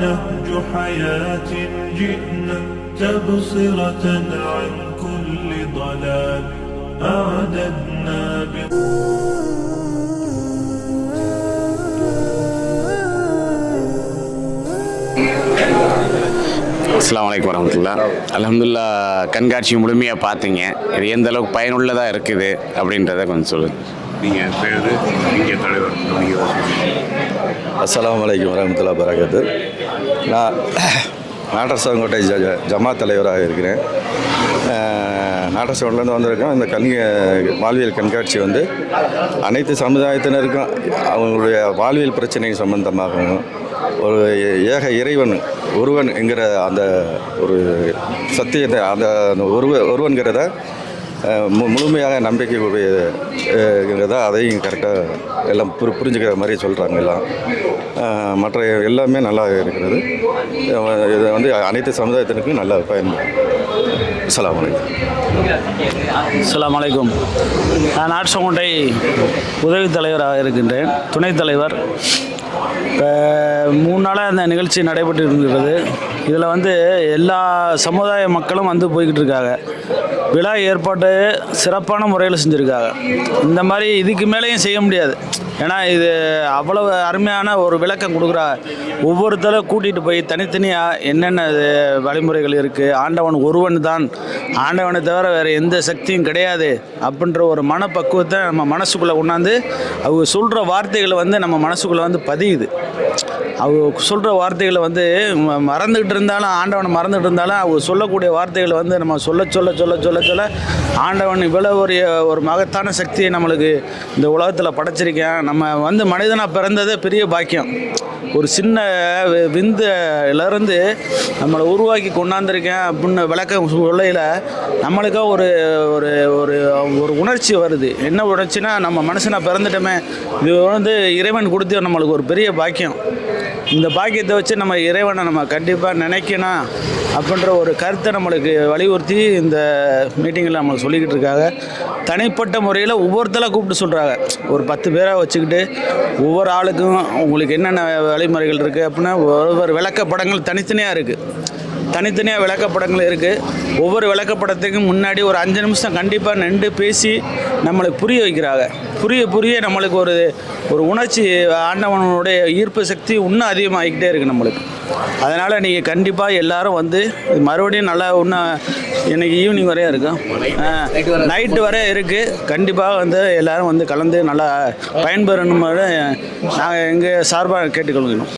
معنا نهج حياة جئنا تبصرة عن كل ضلال أعددنا அஸ்லாம் வலைக்கம் வரமத்துல்லா அலமதுல்லா கண்காட்சி முழுமையாக பார்த்தீங்க இது எந்த அளவுக்கு பயனுள்ளதாக இருக்குது அப்படின்றத கொஞ்சம் சொல்லுங்கள் நீங்கள் பேர் இங்கே தலைவர் அஸ்ஸலாமு அலைக்கும் வரமத்துல்லா பரகத்து நான் நாட்டரசங்கோட்டை ஜ ஜ- ஜமாத் தலைவராக இருக்கிறேன். நாட்டரசங்கோட்டிலேருந்து வந்திருக்கோம் இந்த கண் வாழ்வியல் கண்காட்சி வந்து அனைத்து சமுதாயத்தினருக்கும் அவங்களுடைய வாழ்வியல் பிரச்சனை சம்பந்தமாகவும் ஒரு ஏக இறைவன் ஒருவன் என்கிற அந்த ஒரு சத்தியத்தை அந்த அந்த ஒருவ ஒருவன்கிறத முழுமையாக மு முழுமையாக அதையும் கரெக்டாக எல்லாம் புரி புரிஞ்சுக்கிற மாதிரி சொல்கிறாங்க எல்லாம். மற்ற எல்லாமே நல்லா இருக்கிறது. இது வந்து அனைத்து சமுதாயத்தினருக்கும் நல்லா பயன்படும் அஸ்லாம் அலைக்கும். அலைக்கும். நான் நாட்சங்கொண்டை உதவி தலைவராக இருக்கின்றேன். துணைத் தலைவர். இப்போ மூணு நாளாக அந்த நிகழ்ச்சி நடைபெற்று இருக்கிறது இதில் வந்து எல்லா சமுதாய மக்களும் வந்து போய்கிட்டு இருக்காங்க விழா ஏற்பாட்டு சிறப்பான முறையில் செஞ்சுருக்காங்க. இந்த மாதிரி இதுக்கு மேலேயும் செய்ய முடியாது. ஏன்னா இது அவ்வளவு அருமையான ஒரு விளக்கம் கொடுக்குறா. ஒவ்வொருத்தரும் கூட்டிகிட்டு போய் தனித்தனியாக என்னென்ன வழிமுறைகள் இருக்குது ஆண்டவன் ஒருவன் தான். ஆண்டவனை தவிர வேறு எந்த சக்தியும் கிடையாது. அப்படின்ற ஒரு மனப்பக்குவத்தை நம்ம மனசுக்குள்ளே கொண்டாந்து அவங்க சொல்கிற வார்த்தைகளை வந்து நம்ம மனசுக்குள்ளே வந்து பதியுது. அவங்க சொல்கிற வார்த்தைகளை வந்து ம- மறந்துக்கிட்டு இருந்தாலும் ஆண்டவனை மறந்துக்கிட்டு இருந்தாலும் அவங்க சொல்லக்கூடிய வார்த்தைகளை வந்து நம்ம சொல்ல சொல்ல சொல்ல சொல்ல சொல்ல ஆண்டவன் இவ்வளோ ஒரு ஒரு மகத்தான சக்தியை நம்மளுக்கு இந்த உலகத்தில் படைச்சிருக்கேன். நம்ம வந்து மனிதனாக பிறந்ததே பெரிய பாக்கியம். ஒரு சின்ன வி- விந்துலேருந்து நம்மளை உருவாக்கி கொண்டாந்துருக்கேன் அப்படின்னு விளக்கம் சொல்லையில் நம்மளுக்காக ஒரு ஒரு ஒரு ஒரு உணர்ச்சி வருது. என்ன உணர்ச்சினா நம்ம மனுஷனாக பிறந்துட்டோமே இது வந்து இறைவன் கொடுத்து நம்மளுக்கு ஒரு பெரிய பாக்கியம். இந்த பாக்கியத்தை வச்சு நம்ம இறைவனை நம்ம கண்டிப்பாக நினைக்கணும் அப்படின்ற ஒரு கருத்தை நம்மளுக்கு வலியுறுத்தி இந்த மீட்டிங்கில் நம்மளுக்கு சொல்லிக்கிட்டு இருக்காங்க. தனிப்பட்ட முறையில் ஒவ்வொருத்தராக கூப்பிட்டு சொல்கிறாங்க ஒரு பத்து பேராக வச்சுக்கிட்டு ஒவ்வொரு ஆளுக்கும் உங்களுக்கு என்னென்ன வழிமுறைகள் இருக்குது அப்படின்னா ஒவ்வொரு விளக்கப்படங்கள் தனித்தனியாக இருக்குது தனித்தனியாக விளக்கப்படங்கள் இருக்குது ஒவ்வொரு விளக்கப்படத்துக்கும் முன்னாடி ஒரு அஞ்சு நிமிஷம் கண்டிப்பாக நின்று பேசி நம்மளுக்கு புரிய வைக்கிறாங்க. புரிய புரிய நம்மளுக்கு ஒரு ஒரு உணர்ச்சி ஆண்டவனுடைய ஈர்ப்பு சக்தி இன்னும் அதிகமாகிக்கிட்டே இருக்குது நம்மளுக்கு. அதனால் நீங்கள் கண்டிப்பாக எல்லாரும் வந்து இது மறுபடியும் நல்லா இன்னும் இன்னைக்கு ஈவினிங் வரையும் இருக்கும் நைட்டு வரை இருக்குது கண்டிப்பாக வந்து எல்லாரும் வந்து கலந்து நல்லா பயன்பெறணும். நாங்கள் எங்கள் சார்பாக கேட்டுக்கொள்கிறோம்.